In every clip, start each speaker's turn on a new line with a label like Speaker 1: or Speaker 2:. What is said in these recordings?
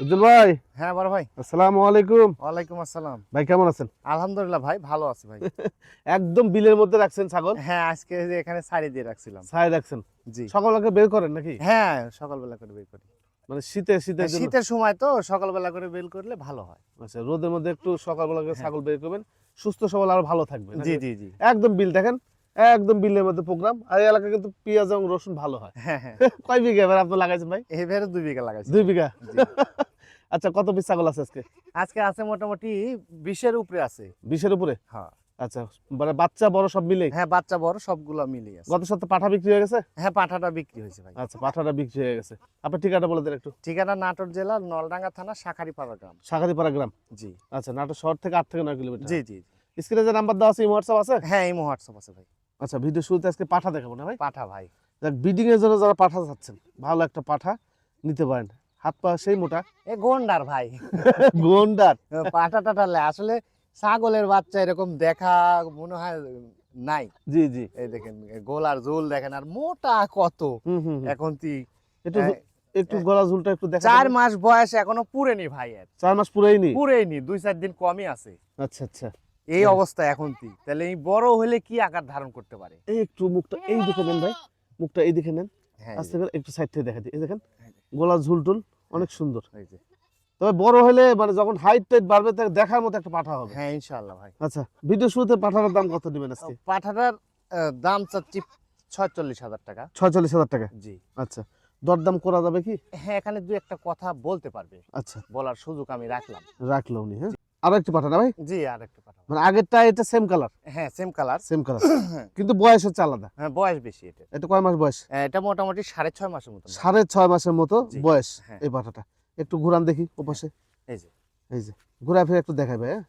Speaker 1: উজ্জ্বল ভাই।
Speaker 2: হ্যাঁ বড় ভাই।
Speaker 1: আসসালামু আলাইকুম।
Speaker 2: ওয়ালাইকুম আসসালাম।
Speaker 1: ভাই কেমন আছেন?
Speaker 2: আলহামদুলিল্লাহ ভাই ভালো আছি ভাই।
Speaker 1: একদম বিলের মধ্যে রাখছেন ছাগল?
Speaker 2: হ্যাঁ আজকে যে এখানে সারি দিয়ে রাখছিলাম।
Speaker 1: রাখছেন?
Speaker 2: জি।
Speaker 1: সকালকে বের করেন নাকি?
Speaker 2: হ্যাঁ সকালবেলা করে বের করি।
Speaker 1: মানে শীতে শীতের
Speaker 2: শীতের সময় তো সকালবেলা করে বের করলে ভালো হয়।
Speaker 1: আচ্ছা রোদের মধ্যে একটু সকালবেলা করে
Speaker 2: হ্যাঁ।
Speaker 1: ছাগল বের করবেন। সুস্থ সবল আরও ভালো থাকবে
Speaker 2: জি জি জি।
Speaker 1: একদম বিল দেখেন? একদম বিলের মধ্যে প্রোগ্রাম। আর এই এলাকায় কিন্তু পেঁয়াজ এবং রসুন ভালো হয়।
Speaker 2: হ্যাঁ হ্যাঁ।
Speaker 1: কয় বিঘা এবার আপনি লাগাইছেন ভাই?
Speaker 2: এবারে দুই বিঘা লাগাইছি।
Speaker 1: দুই বিঘা? আচ্ছা কত পিস ছাগল আছে আজকে?
Speaker 2: আজকে আছে মোটামুটি বিশের উপরে আছে।
Speaker 1: বিশের উপরে?
Speaker 2: হ্যাঁ।
Speaker 1: আচ্ছা মানে বাচ্চা বড় সব মিলে
Speaker 2: হ্যাঁ বাচ্চা বড় সবগুলো মিলে আছে।
Speaker 1: গত সপ্তাহে পাঠা বিক্রি হয়ে গেছে?
Speaker 2: হ্যাঁ পাঠাটা বিক্রি হয়েছে ভাই।
Speaker 1: আচ্ছা পাঠাটা বিক্রি হয়ে গেছে। আপনার ঠিকানা বলে দেন একটু।
Speaker 2: ঠিকানা নাটোর জেলা নলডাঙ্গা থানা শাখারিপাড়া গ্রাম।
Speaker 1: শাখারিপাড়া গ্রাম?
Speaker 2: জি।
Speaker 1: আচ্ছা নাটোর শহর থেকে আট থেকে নয় কিলোমিটার।
Speaker 2: জি জি
Speaker 1: স্ক্রিনে যে নাম্বার দেওয়া আছে হোয়াটসঅ্যাপ আছে?
Speaker 2: হ্যাঁ এই হোয়াটসঅ্যাপ আছে ভাই।
Speaker 1: আচ্ছা ভিডিও শুরুতে আজকে পাঠা দেখাবো না ভাই?
Speaker 2: পাঠা ভাই।
Speaker 1: দেখ বিডিং এর জন্য যারা পাঠা চাচ্ছেন ভালো একটা পাঠা নিতে পারেন। হাত পা সেই মোটা।
Speaker 2: এ গন্ডার ভাই।
Speaker 1: গন্ডার।
Speaker 2: পাটা টাটালে আসলে ছাগলের বাচ্চা এরকম দেখা মনে হয় নাই।
Speaker 1: জি জি।
Speaker 2: এই দেখেন গোলার ঝোল দেখেন আর মোটা কত। এখন তুই
Speaker 1: একটু একটু গলা ঝুলটা একটু দেখা
Speaker 2: চার মাস বয়স এখনও পুরেনি ভাই এর।
Speaker 1: চার মাস পুরাই নি
Speaker 2: পুরেনি দুই চার দিন কমই আছে।
Speaker 1: আচ্ছা আচ্ছা।
Speaker 2: এই
Speaker 1: হ্যাঁ।
Speaker 2: অবস্থা এখন তুই তাহলে এই বড় হলে কি আকার ধারণ করতে পারে?
Speaker 1: এই একটু মুখটা এই দিকে নেন ভাই। মুখটা এই দিকে নেন।
Speaker 2: হ্যাঁ
Speaker 1: আস্তে করে একটু সাইড থেকে দেখা দিই। এই দেখেন গলা ঝুল টুল অনেক সুন্দর। তবে বড় হলে মানে যখন হাইট টাইট বাড়বে তাকে দেখার মতো একটা পাঠা হবে।
Speaker 2: হ্যাঁ ইনশাআল্লাহ ভাই।
Speaker 1: আচ্ছা ভিডিও শুরুতে পাঠানোর দাম কত নেবেন আজকে?
Speaker 2: পাঠাটার দাম চাচ্ছি ছয়চল্লিশ হাজার টাকা।
Speaker 1: ছয়চল্লিশ হাজার টাকা?
Speaker 2: জি।
Speaker 1: আচ্ছা দরদাম করা যাবে কি?
Speaker 2: হ্যাঁ এখানে দু একটা কথা বলতে পারবে।
Speaker 1: আচ্ছা।
Speaker 2: বলার সুযোগ আমি রাখলাম।
Speaker 1: রাখলাম হ্যাঁ। একটু ভাই?
Speaker 2: জি আর একটা পাঠাবো
Speaker 1: মানে আগেরটা এটা সেম কালার
Speaker 2: হ্যাঁ সেম কালার
Speaker 1: সেম কালার কিন্তু বয়স হচ্ছে আলাদা।
Speaker 2: হ্যাঁ বয়স বেশি এটা।
Speaker 1: এটা কয় মাস বয়স?
Speaker 2: এটা মোটামুটি সাড়ে ছয় মাসের মতো
Speaker 1: সাড়ে ছয় মাসের মতো বয়স
Speaker 2: হ্যাঁ।
Speaker 1: এই পাঠাটা একটু ঘুরান দেখি ওপাশে।
Speaker 2: এই যে।
Speaker 1: এই যে ঘুরা ফিরে একটু দেখাবে হ্যাঁ?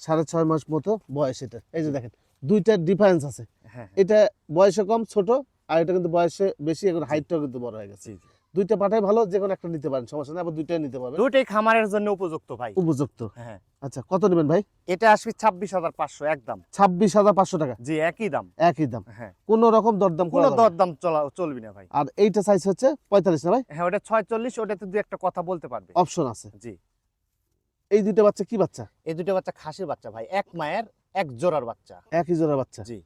Speaker 1: সাড়ে ছয় মাস মতো বয়স এটা। এই যে দেখেন দুইটার ডিফারেন্স আছে।
Speaker 2: হ্যাঁ
Speaker 1: এটা বয়সে কম ছোট আর এটা কিন্তু বয়সে বেশি এখন হাইটটাও কিন্তু বড় হয়ে গেছে। দুইটা পাঠাই ভালো যে কোনো একটা নিতে পারেন সমস্যা নেই আবার দুইটাই নিতে পারবেন।
Speaker 2: দুটোই খামারের জন্য উপযুক্ত ভাই।
Speaker 1: উপযুক্ত?
Speaker 2: হ্যাঁ।
Speaker 1: আচ্ছা কত নেবেন ভাই?
Speaker 2: এটা আসবে ছাব্বিশ হাজার পাঁচশো একদম।
Speaker 1: ছাব্বিশ হাজার পাঁচশো টাকা?
Speaker 2: জি একই দাম।
Speaker 1: একই দাম।
Speaker 2: হ্যাঁ।
Speaker 1: কোন রকম দরদাম
Speaker 2: কোনো। দরদাম চলা চলবি না ভাই।
Speaker 1: আর এইটা সাইজ হচ্ছে পঁয়তাল্লিশ না ভাই?
Speaker 2: হ্যাঁ ওটা ছয়চল্লিশ ওটাতে দু একটা কথা বলতে পারবে।
Speaker 1: অপশন আছে।
Speaker 2: জি।
Speaker 1: এই দুইটা বাচ্চা কি বাচ্চা?
Speaker 2: এই দুটো বাচ্চা খাসির বাচ্চা ভাই এক মায়ের এক জোড়ার বাচ্চা।
Speaker 1: একই জোড়া বাচ্চা।
Speaker 2: জি।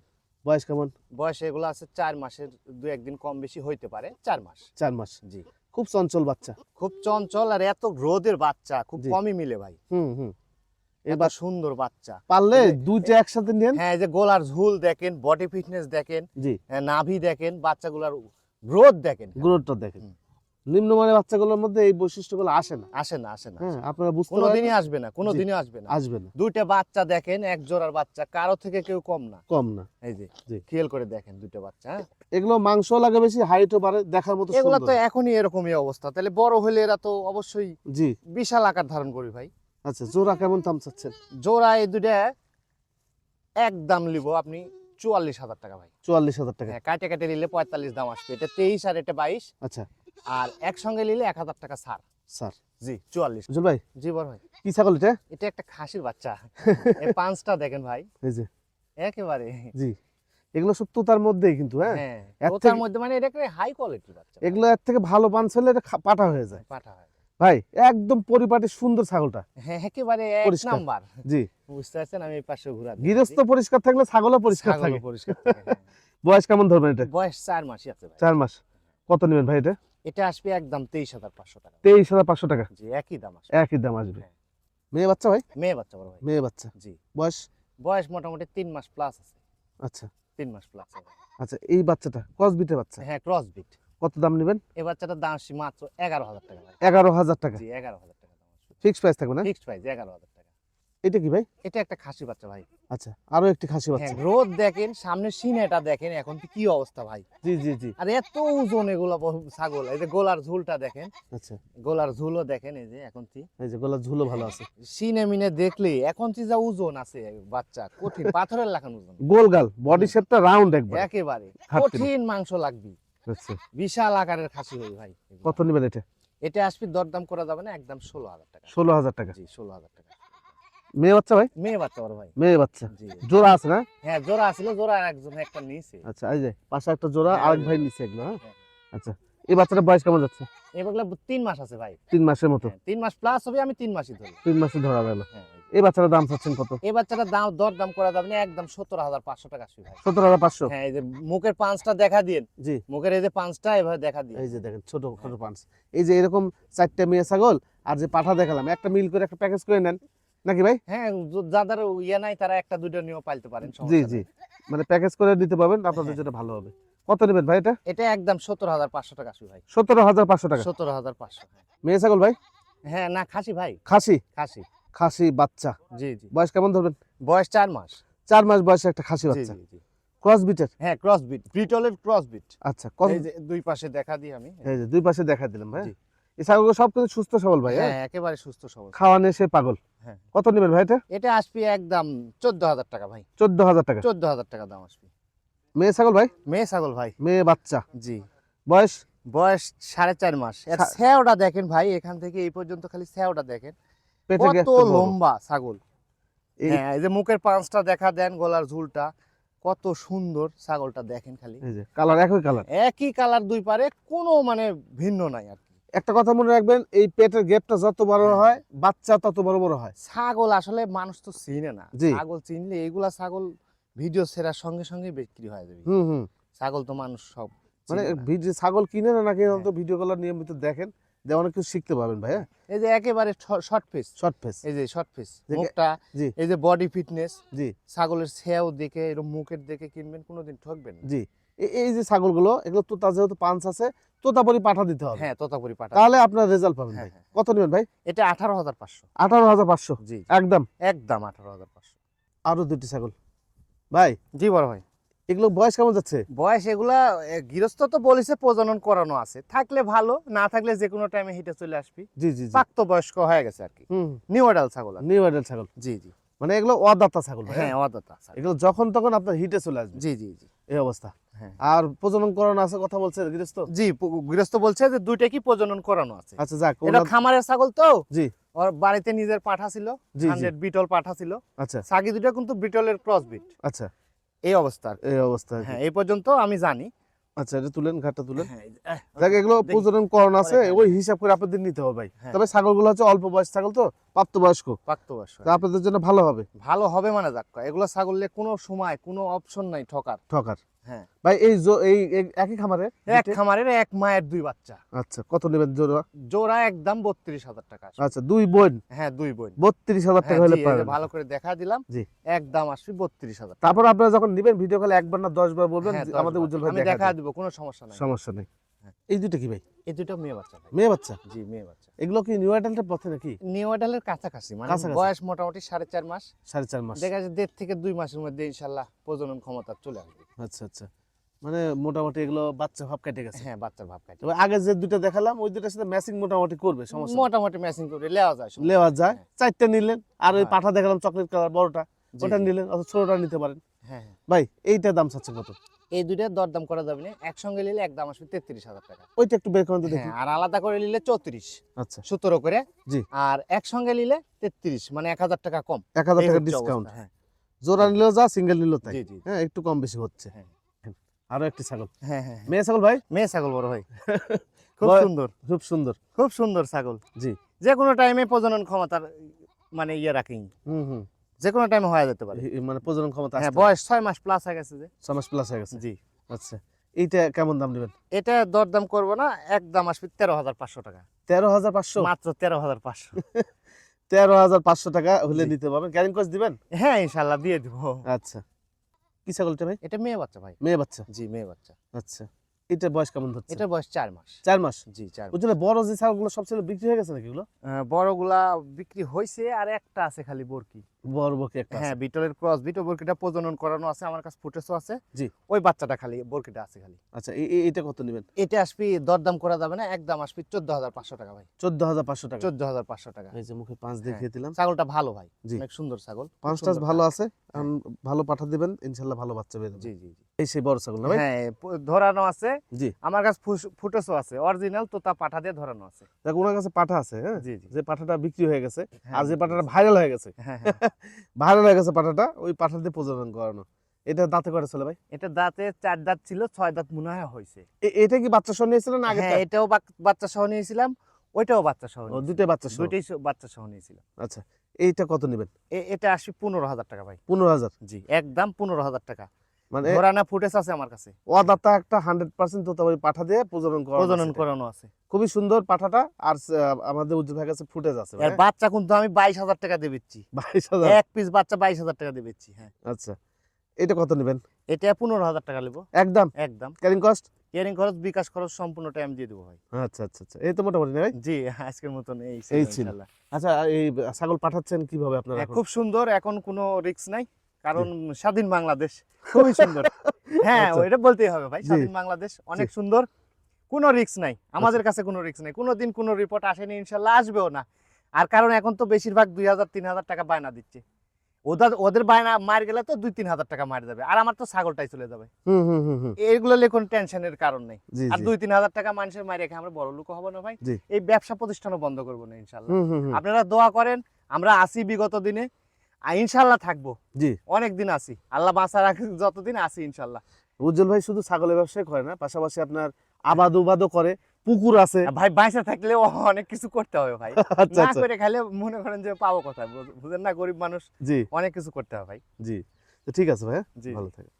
Speaker 1: বয়স কেমন?
Speaker 2: বয়স এগুলো আছে চার মাসের দু একদিন কম বেশি হইতে পারে চার মাস।
Speaker 1: চার মাস।
Speaker 2: জি।
Speaker 1: খুব চঞ্চল বাচ্চা।
Speaker 2: খুব চঞ্চল আর এত রোদের বাচ্চা খুব কমই মিলে ভাই।
Speaker 1: হুম হুম।
Speaker 2: এবার সুন্দর বাচ্চা।
Speaker 1: পারলে দুইটা একসাথে নেন?
Speaker 2: হ্যাঁ যে গোলার ঝুল দেখেন বডি ফিটনেস দেখেন
Speaker 1: জি।
Speaker 2: নাভি দেখেন বাচ্চাগুলার গ্রোথ দেখেন।
Speaker 1: গ্রোথটা দেখেন। নিম্নমানের বাচ্চাগুলোর মধ্যে এই বৈশিষ্ট্যগুলো আসে না।
Speaker 2: আসে না আসে না
Speaker 1: হ্যাঁ আপনারা বুঝতে
Speaker 2: কোনোদিনই আসবে না কোনোদিনই আসবে না।
Speaker 1: আসবে না।
Speaker 2: দুইটা বাচ্চা দেখেন এক জোড়ার বাচ্চা কারও থেকে কেউ কম না।
Speaker 1: কম না।
Speaker 2: এই যে। খেয়াল করে দেখেন দুইটা বাচ্চা হ্যাঁ?
Speaker 1: এগুলো মাংস লাগে বেশি হাইটও বাড়ে দেখার মতো
Speaker 2: এগুলো তো এখনই এরকমই অবস্থা। তাহলে বড় হলে এরা তো অবশ্যই
Speaker 1: জি।
Speaker 2: বিশাল আকার ধারণ করবে ভাই।
Speaker 1: আচ্ছা জোড়া কেমন দাম চাচ্ছেন?
Speaker 2: জোড়া এই দুইটা এক দাম নিব আপনি চুয়াল্লিশ হাজার টাকা ভাই।
Speaker 1: চুয়াল্লিশ হাজার টাকা।
Speaker 2: হ্যাঁ কাটে কাটে নিলে পঁয়তাল্লিশ দাম আসবে। এটা তেইশ আর এটা বাইশ।
Speaker 1: আচ্ছা।
Speaker 2: আর একসঙ্গে নিলে এক হাজার টাকা ছাড়।
Speaker 1: স্যার
Speaker 2: জি চুয়াল্লিশ।
Speaker 1: বুঝল ভাই
Speaker 2: জি বড় ভাই।
Speaker 1: কি ছাগল এটা?
Speaker 2: এটা একটা খাসির বাচ্চা। এই পাঁচটা দেখেন ভাই।
Speaker 1: এই যে।
Speaker 2: একেবারে।
Speaker 1: জি। এগুলো সব তোতার মধ্যেই কিন্তু হ্যাঁ?
Speaker 2: হ্যাঁ
Speaker 1: থেকে-
Speaker 2: মধ্যে মানে এটা হাই কোয়ালিটির বাচ্চা।
Speaker 1: এগুলো এর থেকে ভালো পান এটা পাটা হয়ে যায়।
Speaker 2: পাঠা হয়
Speaker 1: ভাই একদম পরিপাটি সুন্দর ছাগলটা।
Speaker 2: হ্যাঁ একেবারে এক। নাম্বার।
Speaker 1: জি।
Speaker 2: বুঝতে পারছেন? আমি এই পাশে ঘুরা।
Speaker 1: গৃহস্থ পরিষ্কার থাকলে ছাগলও পরিষ্কার থাকে।
Speaker 2: পরিষ্কার হ্যাঁ।
Speaker 1: বয়স কেমন ধরবেন এটা?
Speaker 2: বয়স চার মাসই আছে
Speaker 1: চার মাস। কত নেবেন ভাই এটা?
Speaker 2: এটা আসবে একদম তেইশ হাজার পাঁচশো টাকা।
Speaker 1: তেইশ হাজার পাঁচশো টাকা?
Speaker 2: জি একই দাম আসবে।
Speaker 1: একই দাম আসবে।
Speaker 2: হ্যাঁ।
Speaker 1: মেয়ে বাচ্চা ভাই?
Speaker 2: মেয়ে বাচ্চা বড় ভাই।
Speaker 1: মেয়ে বাচ্চা।
Speaker 2: জি।
Speaker 1: বয়স?
Speaker 2: বয়স মোটামুটি তিন মাস প্লাস আছে।
Speaker 1: আচ্ছা।
Speaker 2: তিন মাস প্লাস
Speaker 1: আচ্ছা এই বাচ্চাটা ক্রসবিটের বাচ্চা?
Speaker 2: হ্যাঁ ক্রস বিট
Speaker 1: কত দাম নেবেন?
Speaker 2: এই বাচ্চাটার দাম মাত্র এগারো হাজার টাকা
Speaker 1: এগারো হাজার টাকা।
Speaker 2: জি এগারো হাজার টাকা দাম আসবে।
Speaker 1: ফিক্স প্রাইস থাকবে না?
Speaker 2: ফিক্সড প্রাইস এগারো হাজার টাকা।
Speaker 1: এটা কি ভাই?
Speaker 2: এটা একটা খাসি বাচ্চা ভাই।
Speaker 1: আচ্ছা আরও একটি খাসি
Speaker 2: হ্যাঁ
Speaker 1: বাচ্চা।
Speaker 2: রোদ দেখেন সামনে সিনেটা দেখেন এখন কি অবস্থা ভাই?
Speaker 1: জি জি জি।
Speaker 2: আর এত ওজন এগুলো ছাগল এই যে গোলার ঝুলটা দেখেন।
Speaker 1: আচ্ছা।
Speaker 2: গোলার ঝুলও দেখেন এই যে এখন কি?
Speaker 1: এই যে গলার ঝুলো ভালো আছে।
Speaker 2: সিনে মিনে দেখলে এখন কি যা ওজন আছে বাচ্চা কঠিন পাথরের লাখান ওজন।
Speaker 1: গোল গাল বডি শেপটা রাউন্ড একবার।
Speaker 2: একেবারে কঠিন মাংস লাগবে।
Speaker 1: আচ্ছা।
Speaker 2: বিশাল আকারের খাসি হই ভাই।
Speaker 1: কত নেবেন এটা?
Speaker 2: এটা আসবে দরদাম করা যাবে না একদম ষোলো হাজার টাকা।
Speaker 1: ষোলো হাজার টাকা।
Speaker 2: জি ষোলো হাজার টাকা।
Speaker 1: মেয়ে বাচ্চা ভাই?
Speaker 2: মেয়ে বাচ্চা বড় ভাই।
Speaker 1: মেয়ে বাচ্চা। জোড়া আছে না?
Speaker 2: হ্যাঁ জোড়া আছিল জোড়া একজন একটা নিয়েছে
Speaker 1: আচ্ছা এই যে পাশে একটা জোড়া
Speaker 2: হ্যাঁ,
Speaker 1: আরেক ভাই নিচে এগুলো হ্যাঁ। আচ্ছা এই বাচ্চাটা বয়স কেমন যাচ্ছে?
Speaker 2: এগুলা তিন মাস আছে ভাই।
Speaker 1: তিন মাসের মতো?
Speaker 2: হ্যাঁ, তিন মাস প্লাস হবে আমি তিন মাসই ধরি।
Speaker 1: তিন মাসে ধরা গেল
Speaker 2: হ্যাঁ
Speaker 1: এই বাচ্চাটার দাম চাচ্ছেন কত?
Speaker 2: এই বাচ্চাটার দাম দর দাম করা যাবে না একদম সত্তর হাজার পাঁচশো টাকা আসবে ভাই।
Speaker 1: সতেরো হাজার পাঁচশো?
Speaker 2: হ্যাঁ এই যে মুখের পাঁচটা দেখা দিন।
Speaker 1: জি।
Speaker 2: মুখের এই যে পাঁচটা এভাবে দেখা দিন।
Speaker 1: এই যে দেখেন ছোট ছোট পাঁচ। এই যে এরকম চারটা মেয়ে ছাগল আর যে পাঠা দেখালাম একটা মিল করে একটা প্যাকেজ করে নেন। নাকি ভাই?
Speaker 2: হ্যাঁ যাদের ইয়ে নাই তারা একটা দুটো নিয়েও পালতে পারেন
Speaker 1: জি জি। মানে প্যাকেজ করে দিতে পারবেন আপনাদের
Speaker 2: হ্যাঁ।
Speaker 1: যেটা ভালো হবে। কত নেবেন ভাই এটা?
Speaker 2: এটা একদম সত্তর হাজার পাঁচশো টাকা আসবে ভাই।
Speaker 1: সতেরো হাজার পাঁচশো টাকা?
Speaker 2: সত্তর হাজার পাঁচশো
Speaker 1: মেয়ে ছাগল ভাই?
Speaker 2: হ্যাঁ না খাসি ভাই।
Speaker 1: খাসি?
Speaker 2: খাসি।
Speaker 1: খাসি বাচ্চা।
Speaker 2: জি জি।
Speaker 1: বয়স কেমন ধরবেন?
Speaker 2: বয়স চার মাস।
Speaker 1: চার মাস বয়সে একটা খাসি বাচ্চা।
Speaker 2: জি জি।
Speaker 1: ক্রস বিটের
Speaker 2: হ্যাঁ ক্রস বিট ব্রিটলের ক্রস বিট
Speaker 1: আচ্ছা
Speaker 2: এই যে দুই পাশে দেখা দিই আমি।
Speaker 1: এই যে দুই পাশে দেখা দিলাম ভাই
Speaker 2: জি।
Speaker 1: এই ছাগলগুলো সব কিছু সুস্থ সবল ভাই হ্যাঁ?
Speaker 2: হ্যাঁ একেবারে সুস্থ সবল।
Speaker 1: খাওয়ানে সে পাগল।
Speaker 2: হ্যাঁ।
Speaker 1: কত নেবেন ভাই এটা?
Speaker 2: এটা আসবে একদম চোদ্দ হাজার টাকা ভাই।
Speaker 1: চোদ্দ হাজার টাকা।
Speaker 2: চোদ্দ হাজার টাকা দাম আসবে।
Speaker 1: মেয়ে ছাগল ভাই?
Speaker 2: মেয়ে ছাগল ভাই।
Speaker 1: মেয়ে বাচ্চা।
Speaker 2: জি।
Speaker 1: বয়স?
Speaker 2: বয়স সাড়ে চার মাস। স্যাওটা দেখেন ভাই এখান থেকে এই পর্যন্ত খালি স্যাওটা দেখেন। কত লম্বা ছাগল। হ্যাঁ এই যে মুখের পাঁচটা দেখা দেন গলার ঝুলটা কত সুন্দর ছাগলটা দেখেন খালি।
Speaker 1: কালার একই কালার।
Speaker 2: একই কালার দুই পারে কোনো মানে ভিন্ন নাই আর কি।
Speaker 1: একটা কথা মনে রাখবেন এই পেটের গেপটা যত বড়
Speaker 2: হ্যাঁ।
Speaker 1: হয় বাচ্চা তত বড় বড় হয়।
Speaker 2: ছাগল আসলে মানুষ তো চিনে না। ছাগল চিনলে এগুলা ছাগল ভিডিও সেরার সঙ্গে সঙ্গে বিক্রি হয়ে যাবে
Speaker 1: হুম হুম।
Speaker 2: ছাগল তো মানুষ সব
Speaker 1: মানে ছাগল কিনে না নাকি
Speaker 2: হ্যাঁ।
Speaker 1: ভিডিও গুলো নিয়মিত দেখেন যে অনেক কিছু শিখতে পারবেন ভাই হ্যাঁ?
Speaker 2: এই যে একেবারে শর্ট ফেস
Speaker 1: শর্ট ফেস
Speaker 2: এই যে শর্ট ফেস মুখটা। এই যে বডি ফিটনেস
Speaker 1: জি।
Speaker 2: ছাগলের সেও দেখে এরকম মুখের দেখে কিনবেন কোনোদিন ঠকবেন।
Speaker 1: জি। এই যে ছাগলগুলো এগুলো তোতা যেহেতু পাঁচ আছে তোতাপরি পাঠা দিতে হবে।
Speaker 2: হ্যাঁ তোতাপুরি পাটা
Speaker 1: তাহলে আপনার রেজাল্ট পাবেন
Speaker 2: হ্যাঁ
Speaker 1: ভাই।
Speaker 2: হ্যাঁ
Speaker 1: কত নেবেন ভাই?
Speaker 2: এটা আঠারো হাজার পাঁচশো।
Speaker 1: আঠারো হাজার পাঁচশো?
Speaker 2: জি
Speaker 1: একদম?
Speaker 2: একদম আঠারো হাজার পাঁচশো।
Speaker 1: আরও দুটি ছাগল। ভাই?
Speaker 2: জি বড় ভাই।
Speaker 1: এগুলো বয়স কেমন যাচ্ছে?
Speaker 2: বয়স এগুলা গৃহস্থ তো বলেছে প্রজনন করানো আছে। থাকলে ভালো না থাকলে যে কোনো টাইমে হিটে চলে আসবি।
Speaker 1: জি জি
Speaker 2: প্রাপ্ত বয়স্ক হয়ে গেছে আর কি। নিউ অ্যাডাল ছাগল
Speaker 1: নিউ আইডেল ছাগল।
Speaker 2: জি জি।
Speaker 1: মানে এগুলো অদাতা ছাগল
Speaker 2: হ্যাঁ?
Speaker 1: হ্যাঁ?
Speaker 2: অদাতা ছাগল।
Speaker 1: এগুলো যখন তখন আপনার হিটে চলে আসবে।
Speaker 2: জি জি জি।
Speaker 1: এই অবস্থা।
Speaker 2: হ্যাঁ
Speaker 1: আর প্রজনন করানো আছে কথা বলছে গৃহস্থ?
Speaker 2: জি গৃহস্থ বলছে যে দুইটা কি প্রজনন করানো আছে।
Speaker 1: আচ্ছা যাক
Speaker 2: এটা খামারের ছাগল তো?
Speaker 1: জি।
Speaker 2: ওর বাড়িতে নিজের পাঠা ছিল হান্ড্রেড বিটল পাঠা ছিল।
Speaker 1: আচ্ছা।
Speaker 2: সাগি দুটো কিন্তু বিটলের ক্রস বিট
Speaker 1: আচ্ছা।
Speaker 2: এই অবস্থা
Speaker 1: এই অবস্থা
Speaker 2: হ্যাঁ এই পর্যন্ত আমি জানি।
Speaker 1: আচ্ছা এটা তুলেন ঘাটটা তুলেন।
Speaker 2: হ্যাঁ,
Speaker 1: দেখ। এগুলো প্রজনন করানো আছে ওই হিসাব করে আপনাদের নিতে হবে ভাই।
Speaker 2: হ্যাঁ।
Speaker 1: তবে ছাগলগুলো হচ্ছে অল্প বয়স ছাগল তো প্রাপ্তবয়স্ক।
Speaker 2: প্রাপ্তবয়স্ক।
Speaker 1: আপনাদের জন্য ভালো হবে।
Speaker 2: ভালো হবে মানে যাক এগুলো ছাগলে কোনো সময় কোনো অপশন নাই ঠকার।
Speaker 1: ঠকার।
Speaker 2: হ্যাঁ।
Speaker 1: ভাই এই এই একই খামারে
Speaker 2: এক খামারের এক মায়ের দুই বাচ্চা।
Speaker 1: আচ্ছা কত নেবেন জোড়া?
Speaker 2: জোড়া একদম বত্রিশ হাজার টাকা
Speaker 1: আচ্ছা দুই বোন?
Speaker 2: হ্যাঁ দুই বোন।
Speaker 1: বত্রিশ হাজার
Speaker 2: হ্যাঁ,
Speaker 1: টাকা হলে
Speaker 2: জি, এই যে
Speaker 1: পাবেন।
Speaker 2: ভালো করে দেখা দিলাম।
Speaker 1: জি।
Speaker 2: একদম আসবে বত্রিশ হাজার
Speaker 1: তারপর আপনারা যখন নিবেন ভিডিও কলে একবার না দশ বার বলবেন
Speaker 2: হ্যাঁ,
Speaker 1: আমাদের উজ্জ্বল ভাই দেখা
Speaker 2: দিব। কোনো সমস্যা নেই।
Speaker 1: সমস্যা নেই।
Speaker 2: হ্যাঁ।
Speaker 1: এই দুটো কি ভাই?
Speaker 2: এই দুটো মেয়ে বাচ্চা
Speaker 1: মেয়ে বাচ্চা?
Speaker 2: জি মেয়ে বাচ্চা।
Speaker 1: এগুলো কি নিউ অ্যাডাল্টের পথে নাকি?
Speaker 2: নিউ কাছাকাছি মানে বয়স মোটামুটি সাড়ে চার মাস।
Speaker 1: সাড়ে চার মাস।
Speaker 2: দেখা যাচ্ছে দেড় থেকে দুই মাসের মধ্যে ইনশাল্লাহ প্রজনন ক্ষমতা চলে আসবে।
Speaker 1: আচ্ছা আচ্ছা। মানে মোটামুটি এগুলো বাচ্চা ভাব কেটে গেছে।
Speaker 2: হ্যাঁ বাচ্চার ভাব কাটে
Speaker 1: তবে আগে যে দুটো দেখালাম ওই দুটার সাথে ম্যাচিং মোটামুটি করবে সমস্যা
Speaker 2: মোটামুটি ম্যাচিং করে লেওয়া যায়
Speaker 1: লেওয়া যায়।
Speaker 2: হ্যাঁ।
Speaker 1: চারটে নিলেন আর ওই
Speaker 2: হ্যাঁ।
Speaker 1: পাঠা দেখালাম চকলেট কালার বড়টা। ওটা নিলেন অথবা ছোটটা নিতে পারেন।
Speaker 2: হ্যাঁ হ্যাঁ।
Speaker 1: ভাই এইটা দাম চাচ্ছে কত?
Speaker 2: এই দুইটার দরদাম করা যাবে না। একসঙ্গে নিলে একদম আসবে তেত্রিশ হাজার টাকা।
Speaker 1: ওইটা একটু বের করেন তো দেখি।
Speaker 2: হ্যাঁ আর আলাদা করে নিলে চৌত্রিশ।
Speaker 1: আচ্ছা।
Speaker 2: সতেরো করে।
Speaker 1: জি।
Speaker 2: আর একসঙ্গে নিলে তেত্রিশ মানে এক হাজার টাকা কম।
Speaker 1: এক হাজার টাকা ডিসকাউন্ট
Speaker 2: হ্যাঁ।
Speaker 1: জোড়া নিলেও যা সিঙ্গেল নিলেও তাই। হ্যাঁ একটু কম বেশি হচ্ছে।
Speaker 2: হ্যাঁ।
Speaker 1: আরও একটি ছাগল।
Speaker 2: হ্যাঁ হ্যাঁ
Speaker 1: মেয়ে ছাগল ভাই?
Speaker 2: মেয়ে ছাগল বড় ভাই। খুব সুন্দর।
Speaker 1: খুব সুন্দর।
Speaker 2: খুব সুন্দর ছাগল।
Speaker 1: জি।
Speaker 2: যে কোনো টাইমে প্রজনন ক্ষমতার মানে ইয়ে রাখি
Speaker 1: হুম হুম।
Speaker 2: যে কোনো টাইমে হয়ে যেতে পারে।
Speaker 1: মানে প্রজনন ক্ষমতা
Speaker 2: হ্যাঁ বয়স ছয় মাস প্লাস হয়ে গেছে যে।
Speaker 1: ছয় মাস প্লাস হয়ে গেছে।
Speaker 2: জি।
Speaker 1: আচ্ছা এইটা কেমন দাম নেবেন?
Speaker 2: এটা দরদাম করব না একদম আসবে তেরো হাজার পাঁচশো টাকা।
Speaker 1: তেরো হাজার পাঁচশো?
Speaker 2: মাত্র তেরো হাজার পাঁচশো।
Speaker 1: তেরো হাজার পাঁচশো টাকা হলে। নিতে পারবেন। ক্যারিং কোচ দিবেন?
Speaker 2: হ্যাঁ ইনশাল্লাহ দিয়ে দিব।
Speaker 1: আচ্ছা। কি ছাগলটা ভাই?
Speaker 2: এটা মেয়ে বাচ্চা ভাই।
Speaker 1: মেয়ে বাচ্চা?
Speaker 2: জি মেয়ে বাচ্চা।
Speaker 1: আচ্ছা। এটার বয়স কেমন হচ্ছে?
Speaker 2: এটার বয়স চার মাস।
Speaker 1: চার মাস?
Speaker 2: জি চার
Speaker 1: বড় যে ছাগলগুলো সব ছিল বিক্রি হয়ে গেছে নাকি এগুলো
Speaker 2: বড়গুলা বিক্রি হয়েছে আর একটা আছে খালি বরকি।
Speaker 1: বড় একটা
Speaker 2: হ্যাঁ বিটলের ক্রস বিট বরকিটা প্রজনন করানো আছে আমার কাছে ফুটেজও আছে।
Speaker 1: জি।
Speaker 2: ওই বাচ্চাটা খালি বরকিটা আছে খালি।
Speaker 1: আচ্ছা এই- কত নেবেন?
Speaker 2: এটা আসবি দরদাম করা যাবে না একদম আসবি চোদ্দ হাজার পাঁচশো টাকা ভাই।
Speaker 1: চোদ্দ হাজার পাঁচশো টাকা।
Speaker 2: চোদ্দ হাজার পাঁচশো টাকা।
Speaker 1: এই যে মুখে পাঁচ
Speaker 2: হ্যাঁ।
Speaker 1: দেখিয়ে দিলাম।
Speaker 2: ছাগলটা ভালো ভাই। অনেক সুন্দর ছাগল খুব
Speaker 1: পাঁচ টাচ
Speaker 2: সুন্দর
Speaker 1: ভালো আছে ভালো পাঠা দিবেন ইনশাল্লাহ ভালো বাচ্চা বেরোবে
Speaker 2: জি জি।
Speaker 1: এই সেই বড় ছাগল না ভাই?
Speaker 2: হ্যাঁ ধরানো আছে।
Speaker 1: জি।
Speaker 2: আমার কাছে ফুটেজও আছে অরিজিনাল তো তা পাঠা দিয়ে ধরানো আছে।
Speaker 1: দেখ ওনার কাছে পাঠা আছে হ্যাঁ?
Speaker 2: জি জি।
Speaker 1: যে পাঠাটা বিক্রি হয়ে গেছে
Speaker 2: হ্যাঁ,
Speaker 1: আর যে পাঠাটা ভাইরাল হয়ে গেছে।
Speaker 2: হ্যাঁ হ্যাঁ।
Speaker 1: ভাইরাল হয়ে গেছে পাঠাটা ওই পাঠা দিয়ে প্রজনন করানো। এটা দাঁতে কয়টা ছিল ভাই?
Speaker 2: এটা দাঁতে চার দাঁত ছিল ছয় দাঁত মনে হয় হয়েছে।
Speaker 1: এটা কি বাচ্চা সহ নিয়েছিলেন না আগে
Speaker 2: হ্যাঁ এটাও বাচ্চা সহ নিয়েছিলাম ওইটাও বাচ্চা সহ
Speaker 1: ও দুইটাই বাচ্চা সহ?
Speaker 2: দুইটাই বাচ্চা সহ নিয়েছিলাম।
Speaker 1: আচ্ছা এইটা কত নেবেন?
Speaker 2: এটা আসবে পনেরো হাজার টাকা ভাই।
Speaker 1: পনেরো হাজার?
Speaker 2: জি একদম পনেরো হাজার টাকা।
Speaker 1: মানে
Speaker 2: ফুটেজ আছে আমার কাছে।
Speaker 1: একটা হান্ড্রেড পার্সেন্ট তোতাবাড়ি পাঠা দিয়ে প্রজনন
Speaker 2: প্রজনন করানো আছে।
Speaker 1: খুবই সুন্দর পাঠাটা আর আমাদের উজ্জ্বল কাছে ফুটেজ আছে
Speaker 2: এর বাচ্চা কিন্তু আমি বাইশ হাজার টাকা দিয়ে বেচছি। এক পিস বাচ্চা বাইশ হাজার টাকা দিয়ে বেচছি হ্যাঁ।
Speaker 1: আচ্ছা এটা কত নেবেন?
Speaker 2: এটা পনেরো হাজার টাকা নেব।
Speaker 1: একদম?
Speaker 2: একদম।
Speaker 1: ক্যারিং কস্ট
Speaker 2: ইয়ারিং খরচ বিকাশ খরচ সম্পূর্ণটা আমি দিয়ে দেবো ভাই।
Speaker 1: আচ্ছা আচ্ছা আচ্ছা। এই তো মোটামুটি ভাই?
Speaker 2: জি আজকের মতন এই
Speaker 1: এই
Speaker 2: ছিল
Speaker 1: ছিল। আচ্ছা এই ছাগল পাঠাচ্ছেন কীভাবে আপনারা
Speaker 2: হ্যাঁ, খুব সুন্দর এখন কোনো রিস্ক নাই। কারণ স্বাধীন বাংলাদেশ খুবই সুন্দর। হ্যাঁ
Speaker 1: আচ্ছা।
Speaker 2: ওইটা বলতেই হবে ভাই স্বাধীন বাংলাদেশ অনেক সুন্দর। কোনো রিস্ক নাই আমাদের কাছে কোনো রিস্ক নাই। কোনো দিন কোনো রিপোর্ট আসেনি ইনশাল্লাহ আসবেও না। আর কারণ এখন তো বেশিরভাগ দুই হাজার তিন হাজার টাকা বায়না দিচ্ছে। ওদের ওদের বায়না মার গেলে তো দুই তিন হাজার টাকা মার যাবে। আর আমার তো ছাগলটাই চলে যাবে। নিয়ে কোনো টেনশনের কারণ নেই। আর দুই তিন হাজার টাকা মানুষের মারি রেখে আমরা বড় লোক হব না ভাই। এই ব্যবসা প্রতিষ্ঠানও বন্ধ করব না ইনশাল্লাহ। আপনারা দোয়া করেন আমরা আসি বিগত দিনে। ইনশাল্লাহ থাকব।
Speaker 1: জি।
Speaker 2: অনেকদিন আছি। আসি আল্লাহ বাঁচা রাখি যতদিন আসি ইনশাল্লাহ।
Speaker 1: উজ্জ্বল ভাই শুধু ছাগলের ব্যবসায় করে না পাশাপাশি আপনার আবাদ উবাদও করে পুকুর আছে।
Speaker 2: ভাই বাইসা থাকলে অনেক কিছু করতে হবে ভাই।
Speaker 1: আচ্ছা
Speaker 2: না
Speaker 1: আচ্ছা।
Speaker 2: করে খাইলে মনে করেন যে পাবো কথা বুঝেন না গরিব মানুষ
Speaker 1: জি।
Speaker 2: অনেক কিছু করতে হবে ভাই।
Speaker 1: জি। ঠিক আছে ভাই?
Speaker 2: জি।
Speaker 1: ভালো থাকে